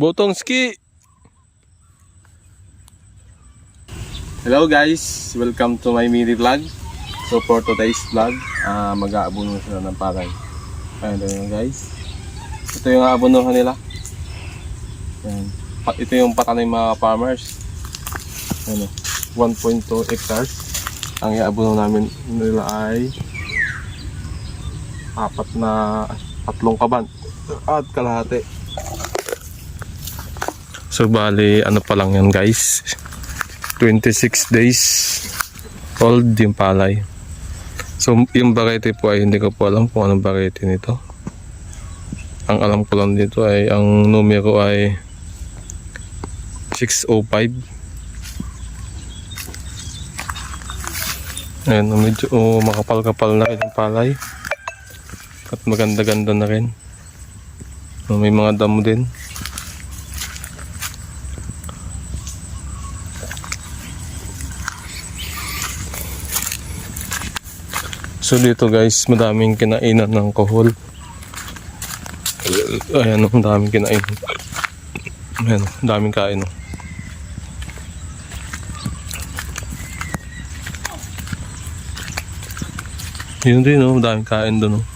Botong ski! Hello guys! Welcome to my mini vlog. So for today's vlog, uh, mag-aabuno sila ng palay. Ayan yun guys. Ito yung aabunuhan nila. Ayan. Ito yung patanim mga farmers. Ano, 1.2 hectares. Ang iabuno namin nila ay apat na tatlong kaban at kalahati. So bali ano pa lang yan guys? 26 days old yung palay. So yung variety po ay hindi ko po alam kung anong variety nito. Ang alam ko lang dito ay ang numero ay 605 Ayan, medyo oh, makapal-kapal na rin yung palay. At maganda-ganda na rin. May mga damo din. So dito guys, madaming kinainan ng kohol. Ayan, ang daming kinainan. Ayan, ang daming kain. oh. Yun din oh, daming kain doon oh.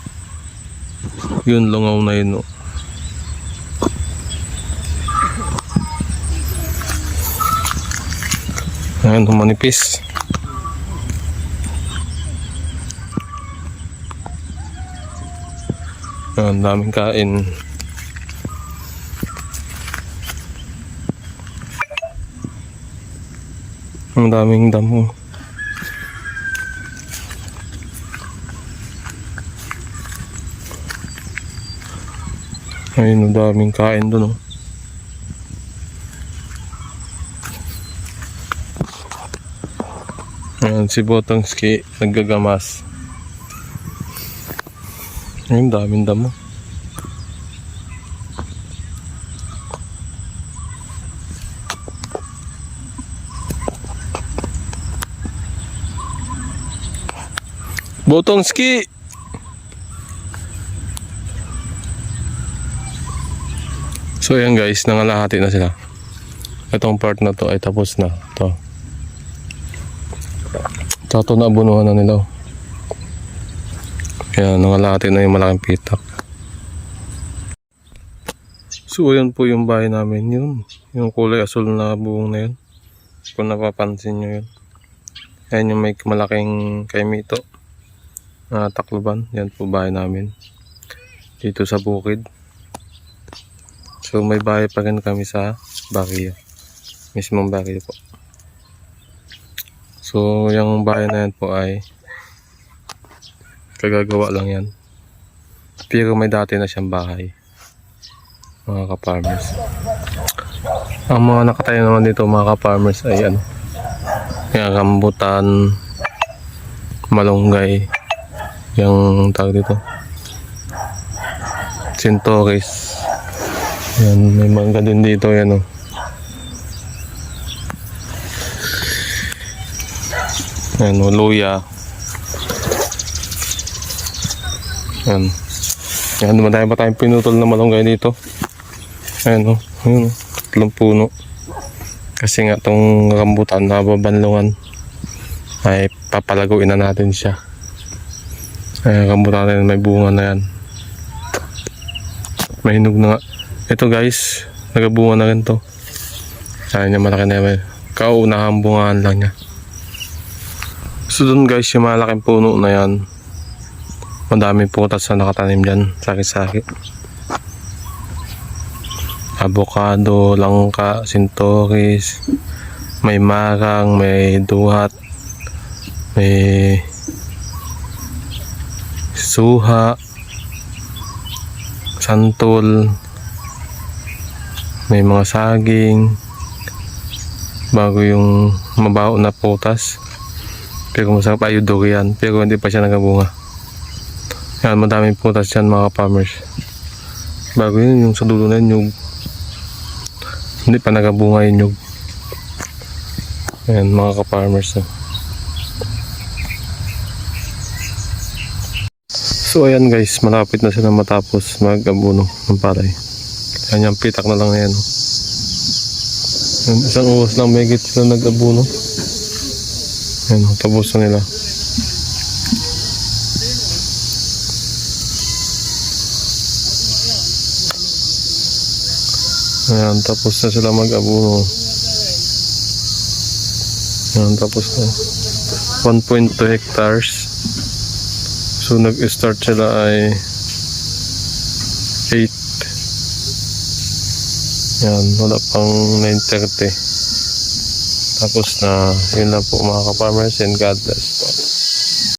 Yun, lungaw na yun oh. Ayan, manipis. Ayan, daming kain. Ang daming damo. Ayun, ang daming kain doon oh. Ayan, si Botongski naggagamas. Ayun, daming damo. Botongski! So ayan guys, nangalahati na sila. Itong part na to ay tapos na. To. Ito na abunuhan na nila. oh. Kaya nangalahati na yung malaking pitak. So ayan po yung bahay namin yun. Yung kulay asul na buong na yun. Kung napapansin nyo yun. Ayan yung may malaking kaimito. Na takloban. Yan po bahay namin. Dito sa bukid. So may bahay pa rin kami sa Baguio. Mismong Baguio po. So yung bahay na yan po ay kagagawa lang yan. Pero may dati na siyang bahay. Mga ka-farmers. Ang mga nakatayo naman dito mga ka-farmers ay ano. Yung rambutan, malunggay, yung tawag dito. Sintoris. Yan, may mangga din dito yan oh. Yan, oh, luya. Yan. Yan, madami pa tayong pinutol na malunggay dito. Ayan oh, yun oh, tatlong puno. Kasi nga tong rambutan na babanlungan ay papalaguin na natin siya. Ay, rambutan na may bunga na yan. May hinog na nga. Ito guys, nagabunga na rin to. Ayan niya malaki na yan. Kaunahang bungaan lang niya. So dun guys, yung malaking puno na yan. Madaming putas na nakatanim dyan. Saki-saki. Avocado, langka, sintoris. May marang, may duhat. May suha. Santol. May mga saging. Bago yung mabaho na putas. Pero masarap ay yung durian. Pero hindi pa siya nagabunga. Yan, madaming putas yan mga farmers. Bago yun, yung sa dulo na yun, yung hindi pa nagabunga yun yung Ayan, mga ka-farmers. oh. So ayan guys, malapit na sila matapos mag-abuno ng palay. Ayan yung pitak na lang na yan. oh. Yan, isang oras lang may sila nag-abuno. Yan, tapos na nila. Ayan, tapos na sila mag-abuno. Ayan, tapos na. 1.2 hectares. So, nag-start sila ay 8. Yan, wala pang 9.30. Tapos na, yun lang po mga ka-farmers and God bless po.